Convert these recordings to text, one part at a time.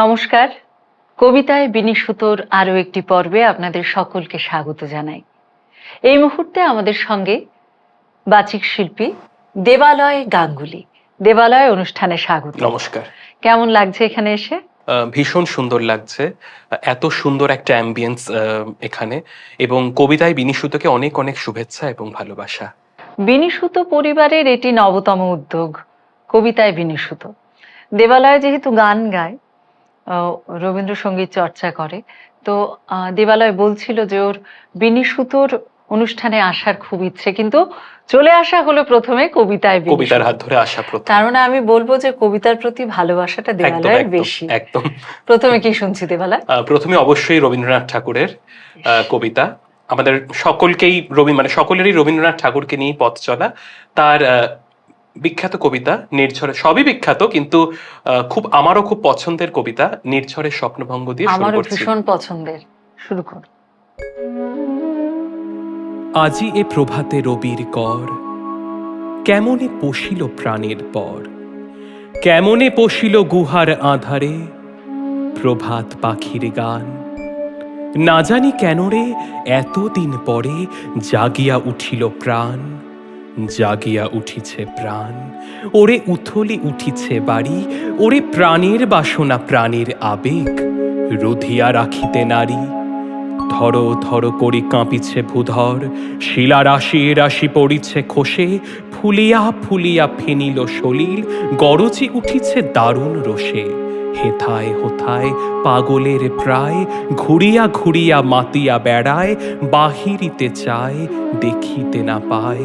নমস্কার। কবিতায় বিনিশুতোর আরও একটি পর্বে আপনাদের সকলকে স্বাগত জানাই। এই মুহূর্তে আমাদের সঙ্গে বাচিক শিল্পী দেবালয় গাঙ্গুলি। দেবালয় অনুষ্ঠানে স্বাগত। নমস্কার। কেমন লাগছে এখানে এসে? ভীষণ সুন্দর লাগছে। এত সুন্দর একটা অ্যাম্বিয়েন্স এখানে। এবং কবিতায় বিনিশুতকে অনেক অনেক শুভেচ্ছা এবং ভালোবাসা। বিনিশুতো পরিবারের এটি নবতম উদ্যোগ কবিতায় বিনিশুত দেবালয় যেহেতু গান গায় রবীন্দ্রসঙ্গীত চর্চা করে। তো দেবালয় বলছিল যে ওর বিনিশুতোর অনুষ্ঠানে আসার খুব ইচ্ছে কিন্তু চলে আসা হলো প্রথমে কবিতায় কবিতার হাত ধরে আসা প্রথম। তার মানে আমি বলব যে কবিতার প্রতি ভালোবাসাটা দেবালয়ের বেশি। একদম। প্রথমে কি শুনছি দেবালয়? প্রথমে অবশ্যই রবীন্দ্রনাথ ঠাকুরের আহ, কবিতা। আমাদের সকলকেই রবি মানে সকলেরই রবীন্দ্রনাথ ঠাকুরকে নিয়ে পথ চলা। তার বিখ্যাত কবিতা নির্ঝরে সবই বিখ্যাত কিন্তু খুব আমারও খুব পছন্দের কবিতা নির্ঝরের স্বপ্নভঙ্গ দিয়ে শুরু আমারও করছি। ভীষণ পছন্দের। শুরু কর। আজি এ প্রভাতে রবির কর কেমনে পশিল প্রাণের পর কেমনে পশিল গুহার আধারে প্রভাত পাখির গান না জানি কেন রে এতদিন পরে জাগিয়া উঠিল প্রাণ। জাগিয়া উঠিছে প্রাণ। ওরে উথলি উঠিছে বাড়ি, ওরে প্রাণের বাসনা প্রাণের আবেগ। রুধিয়া রাখিতে নারী, ধর ধর করি কাঁপিছে ভূধর। শিলা রাশি রাশি পড়িছে খসে, ফুলিয়া ফুলিয়া ফেনিল সলিল। গরজি উঠিছে দারুণ রোষে। হেথায় হোথায় পাগলের প্রায়, ঘুরিয়া ঘুরিয়া মাতিয়া বেড়ায়, বাহিরিতে চায়, দেখিতে না পায়।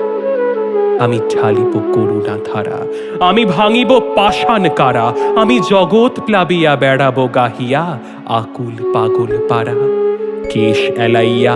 আমি ঢালিব করুণা ধারা আমি ভাঙিব পাষাণ কারা আমি জগৎ প্লাবিয়া বেড়াবো গাহিয়া আকুল পাগল পারা কেশ এলাইয়া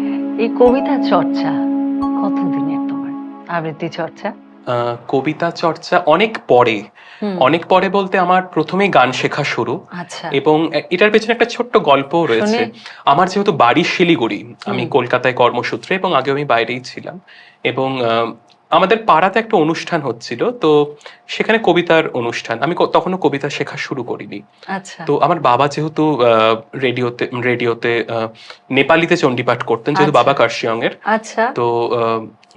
এই কবিতা চর্চা কতদিনের তোমার? আবৃত্তি চর্চা? কবিতা চর্চা অনেক পরে। অনেক পরে বলতে আমার প্রথমে গান শেখা শুরু। আচ্ছা। এবং এটার পেছনে একটা ছোট্ট গল্পও রয়েছে। আমার যেহেতু বাড়ি শিলিগুড়ি আমি কলকাতায় কর্মসূত্রে এবং আগে আমি বাইরেই ছিলাম। এবং আমাদের পাড়াতে একটা অনুষ্ঠান হচ্ছিল তো সেখানে কবিতার অনুষ্ঠান। আমি তখনও কবিতা শেখা শুরু করিনি। আচ্ছা। তো আমার বাবা যেহেতু রেডিওতে রেডিওতে নেপালিতে চণ্ডীপাঠ করতেন যেহেতু আচ্ছা। বাবা কার্শিয়ং এর আচ্ছা। তো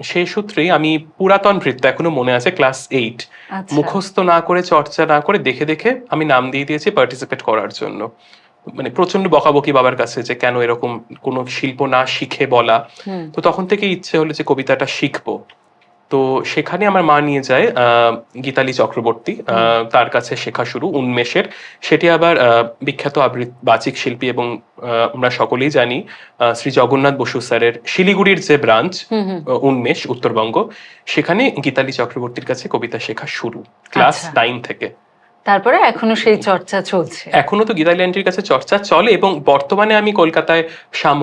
সেই সূত্রেই আমি পুরাতন নৃত্য এখনও মনে আছে ক্লাস এইট। আচ্ছা। মুখস্থ না করে চর্চা না করে দেখে দেখে আমি নাম দিয়ে দিয়েছি পার্টিসিপেট করার জন্য। মানে প্রচণ্ড বকাবকি বাবার কাছে যে কেন এরকম কোনো শিল্প না শিখে বলা। তো তখন থেকে ইচ্ছে হলো যে কবিতাটা শিখব। তো সেখানে আমার মা নিয়ে যায় আহ, গীতালি চক্রবর্তী। আহ, তার কাছে শেখা শুরু উন্মেষের। সেটি আবার বিখ্যাত আবৃত বাচিক শিল্পী এবং আমরা সকলেই জানি শ্রী জগন্নাথ বসু স্যারের শিলিগুড়ির যে ব্রাঞ্চ উন্মেষ উত্তরবঙ্গ সেখানে গীতালি চক্রবর্তীর কাছে কবিতা শেখা শুরু ক্লাস আচ্ছা। নাইন থেকে। তারপরে এখনও সেই চর্চা চলছে। এখনও তো গীতালি আন্টির কাছে চর্চা চলে এবং বর্তমানে আমি কলকাতায় শ্যাম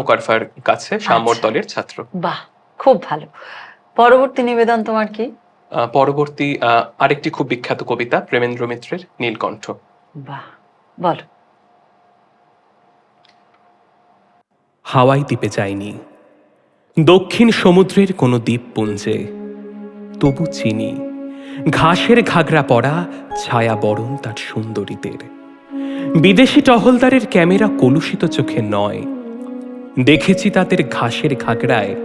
কাছে শ্যামর আচ্ছা। দলের ছাত্র। বাহ খুব ভালো। পরবর্তী নিবেদন তোমার কি? আহ, পরবর্তী আহ, আরেকটি খুব বিখ্যাত কবিতা প্রেমেন্দ্র মিত্রের নীলকণ্ঠ। বাহ বলো। হাওয়াই দ্বীপে যাইনি। দক্ষিণ সমুদ্রের কোনো দ্বীপপুঞ্জে তবু চিনি। ঘাসের ঘাগরা পড়া ছায়া বরণ তার সুন্দরীদের। বিদেশি টহলদারের ক্যামেরা কলুষিত চোখে নয়। দেখেছি তাদের ঘাসের ঘাগড়ায়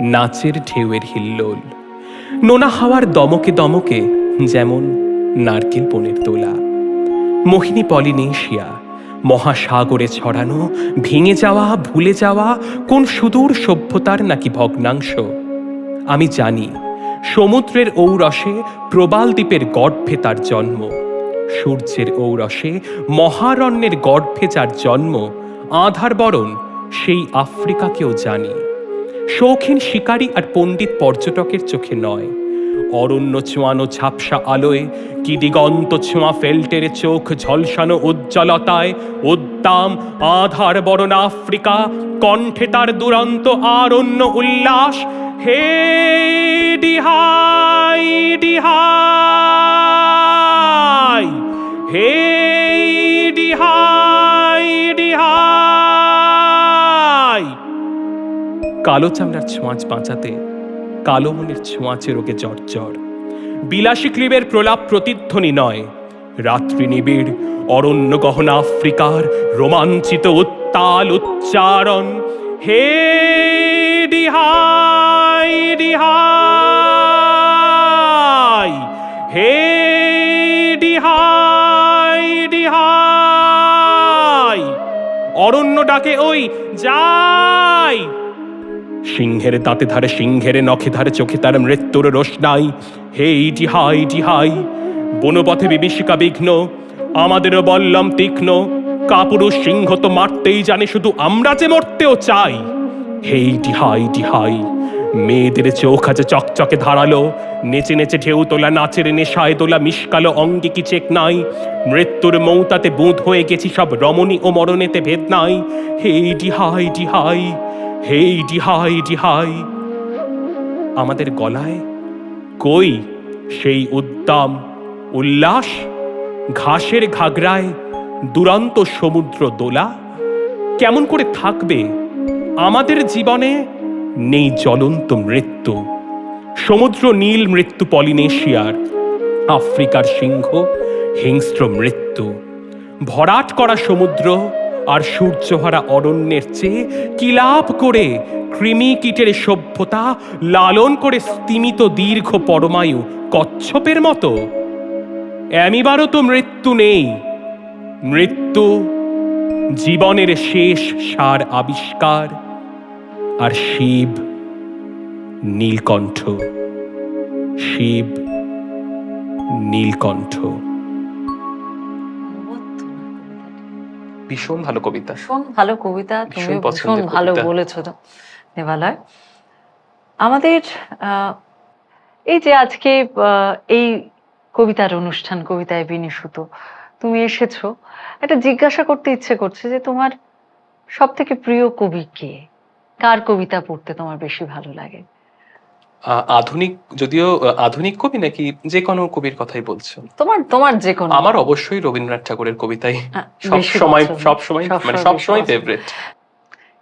নাচের ঢেউয়ের হিল্লোল, নোনা হাওয়ার দমকে দমকে যেমন নারকেল বনের তোলা। মোহিনী পলিনেশিয়া, মহাসাগরে ছড়ানো, ভেঙে যাওয়া, ভুলে যাওয়া, কোন সুদূর সভ্যতার নাকি ভগ্নাংশ? আমি জানি, সমুদ্রের ঔরসে প্রবাল দ্বীপের গর্ভে তার জন্ম, সূর্যের ঔরসে মহারণ্যের গর্ভে যার জন্ম, আধার বরণ সেই আফ্রিকাকেও জানি। শৌখিন শিকারী আর পণ্ডিত পর্যটকের চোখে নয়। অরণ্য ছোঁয়ানো ঝাপসা আলোয়, কি দিগন্ত ছোঁয়া ফেল্টের চোখ ঝলসানো উজ্জ্বলতায়, উদ্দাম আধার বরণ আফ্রিকা, কণ্ঠে তার দুরন্ত আর অন্য উল্লাস, হে ডিহাই ডিহাই। কালো চামড়ার ছোঁয়াচ বাঁচাতে কালো মনের ছোঁয়াচে রোগে জর্জর বিলাসী ক্লিবের প্রলাপ প্রতিধ্বনি নয়। রাত্রি নিবিড় অরণ্য গহনা আফ্রিকার রোমাঞ্চিত উত্তাল উচ্চারণ। হে ডিহাই ডিহাই হে ডিহাই ডিহাই অরণ্য ডাকে, ওই, যাই! সিংহের দাঁতে ধারে সিংহের নখে ধারে চোখে তার মৃত্যুর রোশনাই। হে ইটি হাই ইটি হাই বনপথে বিভীষিকা বিঘ্ন আমাদেরও বললাম তীক্ষ্ণ, কাপুরুষ সিংহ তো মারতেই জানে, শুধু আমরা যে মরতেও চাই। হে ইটি হাই ইটি হাই মেয়েদের চোখ আছে চকচকে ধারালো, নেচে নেচে ঢেউ তোলা, নাচের নেশায় তোলা মিশকালো অঙ্গে কি চেক নাই? মৃত্যুর মৌতাতে বুঁদ হয়ে গেছি সব রমণী ও মরণেতে ভেদ নাই। হে ডিহাই ডিহাই হে ডিহাই ডিহাই আমাদের গলায় কই সেই উদ্দাম উল্লাস? ঘাসের ঘাগরায় দুরান্ত সমুদ্র দোলা? কেমন করে থাকবে? আমাদের জীবনে নেই জ্বলন্ত মৃত্যু। সমুদ্র নীল মৃত্যু পলিনেশিয়ার। আফ্রিকার সিংহ হিংস্র মৃত্যু। ভরাট করা সমুদ্র আর সূর্যহারা অরণ্যের চেয়ে কিলাপ করে কৃমি কীটের সভ্যতা লালন করে স্তিমিত দীর্ঘ পরমায়ু কচ্ছপের মতো। এমিবারও তো মৃত্যু নেই। মৃত্যু জীবনের শেষ সার আবিষ্কার। আর শিব নীলকণ্ঠ শিব নীলকণ্ঠ। ভীষণ ভালো কবিতা। ভীষণ ভালো কবিতা তুমি ভীষণ ভালো বলেছ তো, দেবালয়। আমাদের এই যে আজকে এই কবিতার অনুষ্ঠান কবিতায় বিনিশুত তুমি এসেছ একটা জিজ্ঞাসা করতে ইচ্ছে করছে যে তোমার সব থেকে প্রিয় কবি কে? কার কবিতা পড়তে তোমার বেশি ভালো লাগে? আধুনিক যদিও আধুনিক কবি নাকি যে কোনো কবির কথাই বলছো তোমার তোমার যে কোনো আমার অবশ্যই রবীন্দ্রনাথ ঠাকুরের কবিতাই আহ, সব বেশি সময় পছন্দ। সব সময় মানে সব বেশি সময় পছন্দ। ফেভারিট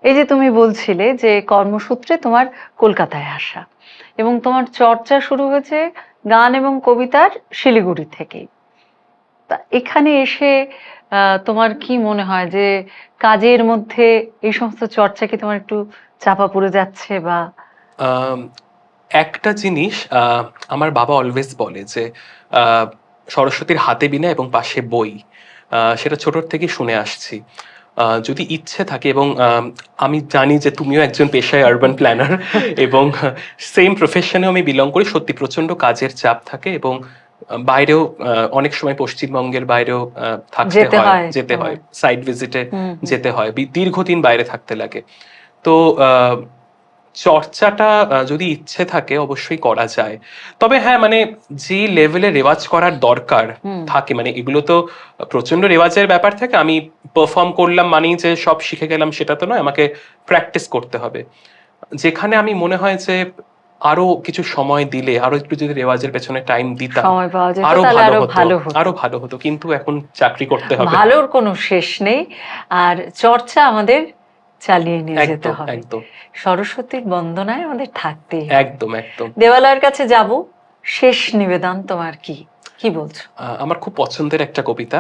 এই যে তুমি বলছিলে যে কর্মসূত্রে তোমার কলকাতায় আসা এবং তোমার চর্চা শুরু হয়েছে গান এবং কবিতার শিলিগুড়ি থেকেই তা এখানে এসে আহ, তোমার কি মনে হয় যে কাজের মধ্যে এই সমস্ত চর্চা কি তোমার একটু চাপা পড়ে যাচ্ছে বা একটা জিনিস আহ, আমার বাবা অলওয়েজ বলে যে আহ, সরস্বতীর হাতে বিনা এবং পাশে বই। সেটা ছোটর থেকে শুনে আসছি। যদি ইচ্ছে থাকে এবং আম, জানি যে তুমিও একজন পেশায় আরবান প্ল্যানার এবং সেম প্রফেশনে আমি বিলং করি সত্যি প্রচণ্ড কাজের চাপ থাকে এবং বাইরেও অনেক সময় পশ্চিমবঙ্গের বাইরেও থাকতে হয় যেতে হয়। সাইড ভিজিটে যেতে হয় দীর্ঘদিন বাইরে থাকতে লাগে। তো আহ, চর্চাটা যদি ইচ্ছে থাকে অবশ্যই করা যায়। তবে হ্যাঁ মানে যে লেভেলে রেওয়াজ করার দরকার থাকে মানে এগুলো তো প্রচণ্ড রেওয়াজের ব্যাপার থাকে। আমি পারফর্ম করলাম মানেই যে সব শিখে গেলাম সেটা তো নয় আমাকে প্র্যাকটিস করতে হবে। যেখানে আমি মনে হয় যে আরও কিছু সময় দিলে আরও একটু যদি রেওয়াজের পেছনে টাইম দিতাম আরও ভালো ভালো হতো। আরও ভালো হতো। কিন্তু এখন চাকরি করতে হবে ভালোর কোনো শেষ নেই। আর চর্চা আমাদের চালিয়ে নিয়ে যেতে হবে। সরস্বতীর বন্দনায় আমাদের থাকতেই একদম একদম। দেবালয়ের কাছে যাব শেষ নিবেদন তোমার কি? কি বলছো? আমার খুব পছন্দের একটা কবিতা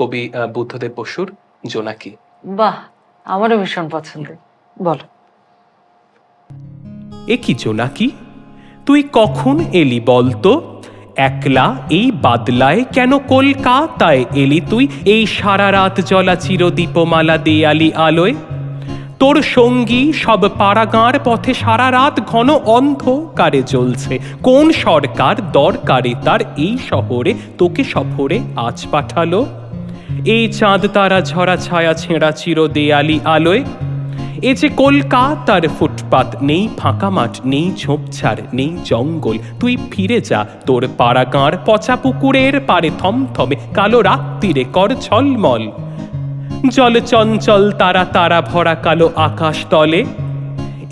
কবি বুদ্ধদেব বসুর জোনাকি। বাহ আমারও ভীষণ পছন্দের বলো। এ কি জোনাকি? তুই কখন এলি বলতো? একলা এই বাদলায় কেন কলকাতায় এলি তুই? এই সারা রাত জলা চির দীপমালা দেয়ালি আলোয়। তোর সঙ্গী সব পাড়াগাঁর পথে সারা রাত ঘন অন্ধকারে চলছে কোন সরকার দরকারে তার এই শহরে? তোকে সফরে আজ পাঠালো। এই চাঁদ তারা ঝরা ছায়া ছেঁড়া চির দেয়ালি আলোয়। এ যে কলকাতার ফুটপাত, নেই ফাঁকা মাঠ, নেই ঝোপঝাড়, নেই জঙ্গল। তুই ফিরে যা তোর পাড়াগাঁর পচা পুকুরের পারে থমথমে, কালো রাত্রিরে কর ঝলমল। জল চঞ্চল তারা তারা ভরা কালো আকাশ তলে।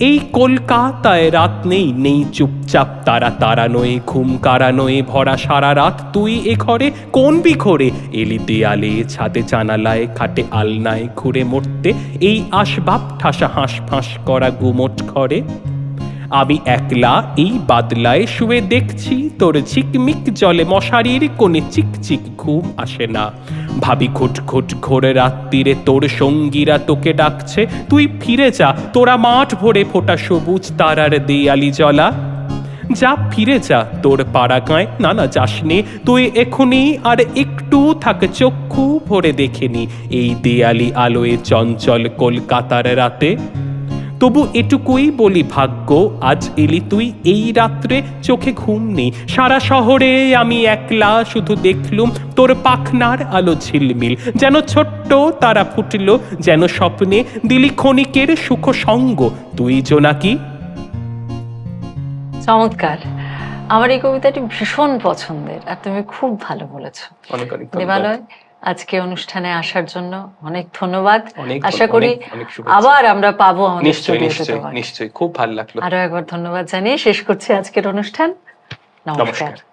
এই কলকাতায় রাত নেই নেই চুপচাপ তারা তারা নয়ে, ঘুম কারানোয়ে ভরা সারা রাত তুই এ ঘরে, কোন বিঘরে? এলি দেয়ালে, ছাদে জানালায়, খাটে আলনায়, ঘুরে মরতে, এই আসবাব ঠাসা হাঁস ফাঁস করা গুমট ঘরে। আমি একলা এই বাদলায় শুয়ে দেখছি, তোর ঝিকমিক জলে মশারির কোণে চিকচিক ঘুম আসে না। ভাবি ঘুট ঘুট ঘোরে রাত্রিরে তোর সঙ্গীরা তোকে ডাকছে, তুই ফিরে যা, তোরা মাঠ ভরে ফোটা সবুজ তারার দেয়ালি জলা যা ফিরে যা, তোর পাড়া পাড়াগায় না না যাস তুই এখনই আর একটু থাক চক্ষু ভরে দেখেনি এই দেয়ালি আলোয় চঞ্চল কলকাতার রাতে। তবু এটুকুই বলি ভাগ্য আজ এলি তুই এই রাত্রে চোখে ঘুম নেই। সারা শহরে আমি একলা শুধু দেখলুম তোর পাখনার আলো ঝিলমিল। যেন ছোট্ট তারা ফুটলো যেন স্বপ্নে দিলি ক্ষণিকের সুখ সঙ্গ। তুই জোনাকি চমৎকার। আমার এই কবিতাটি ভীষণ পছন্দের আর তুমি খুব ভালো বলেছ। দেবালয় আজকে অনুষ্ঠানে আসার জন্য অনেক ধন্যবাদ। আশা করি। আবার আমরা পাবো নিশ্চয়ই নিশ্চয়ই নিশ্চয়ই। খুব ভালো লাগল। আরও একবার ধন্যবাদ জানিয়ে শেষ করছি আজকের অনুষ্ঠান। নমস্কার।